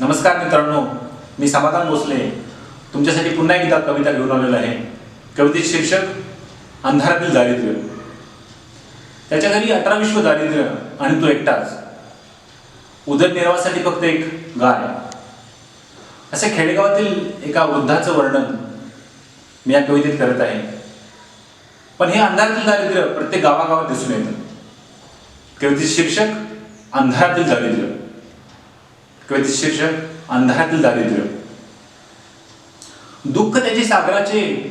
नमस्कार मित्रांनो मी समाधान भोसले. तुमच्यासाठी पुन्हा एकदा कविता घेऊन आलेलो आहे. कवितेचे शीर्षक अंधारातील दारिद्र्य. त्याच्या घरी अठरा विश्व दारिद्र्य आणि तो एकटाच. उदरनिर्वाहासाठी फक्त एक गाय. असे खेडेगावातील एका वृद्धाचं वर्णन मी या कवितेत करत आहे. पण हे अंधारातील दारिद्र्य प्रत्येक गावागावात दिसून येतं. कवितेचे शीर्षक अंधारातील दारिद्र्य. शीर्षक अंधारातील दारिद्र्य. दुःख त्याचे सागराचे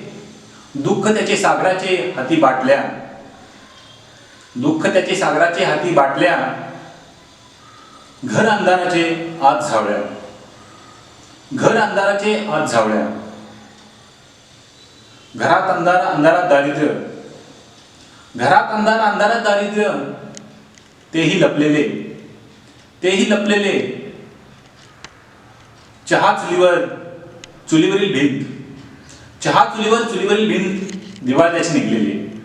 दुःख त्याचे सागराचे हाती बाटल्या. दुःख त्याचे सागराचे हाती बाटल्या. घर अंधाराचे आत झावळ्या. घर अंधाराचे आत झावळ्या. घरात अंधार अंधारात दारिद्र्य. घरात अंधार अंधारात दारिद्र्य. तेही लपलेले. तेही लपलेले. चहा चुलीवर चुलीवरील भिंत. चहा चुलीवर चुलीवरील भिंत. दिवाळ त्याची निघलेली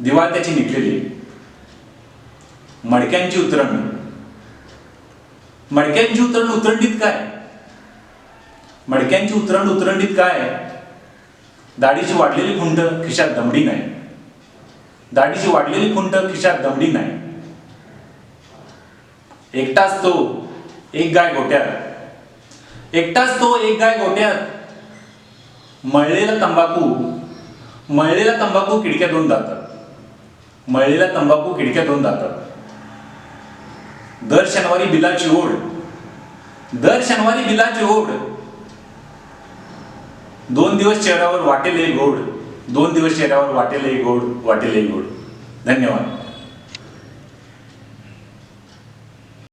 दिवाळ त्याची निघलेली मडक्यांची उतरण. मडक्यांची उतरण उतरंडीत काय? मडक्यांची उतरण उतरंडीत काय? दाढीची वाढलेली खुंट खिशात दमडी नाही. दाढीची वाढलेली खुंट खिशात दमडी नाही. एकटाच तो एक गाय गोट्यात एकटाच तो एक गाय गोट्यात मळलेला तंबाखू मळलेला तंबाखू खिडक्या दोन जातात मळलेला तंबाखू खिडक्या दोन जातात दर शनिवारी बिलाची ओढ. दर शनिवारी बिलाची ओढ. दोन दिवस चेहऱ्यावर वाटेल गोड. दोन दिवस चेहऱ्यावर वाटेल गोड वाटेल गोड. धन्यवाद.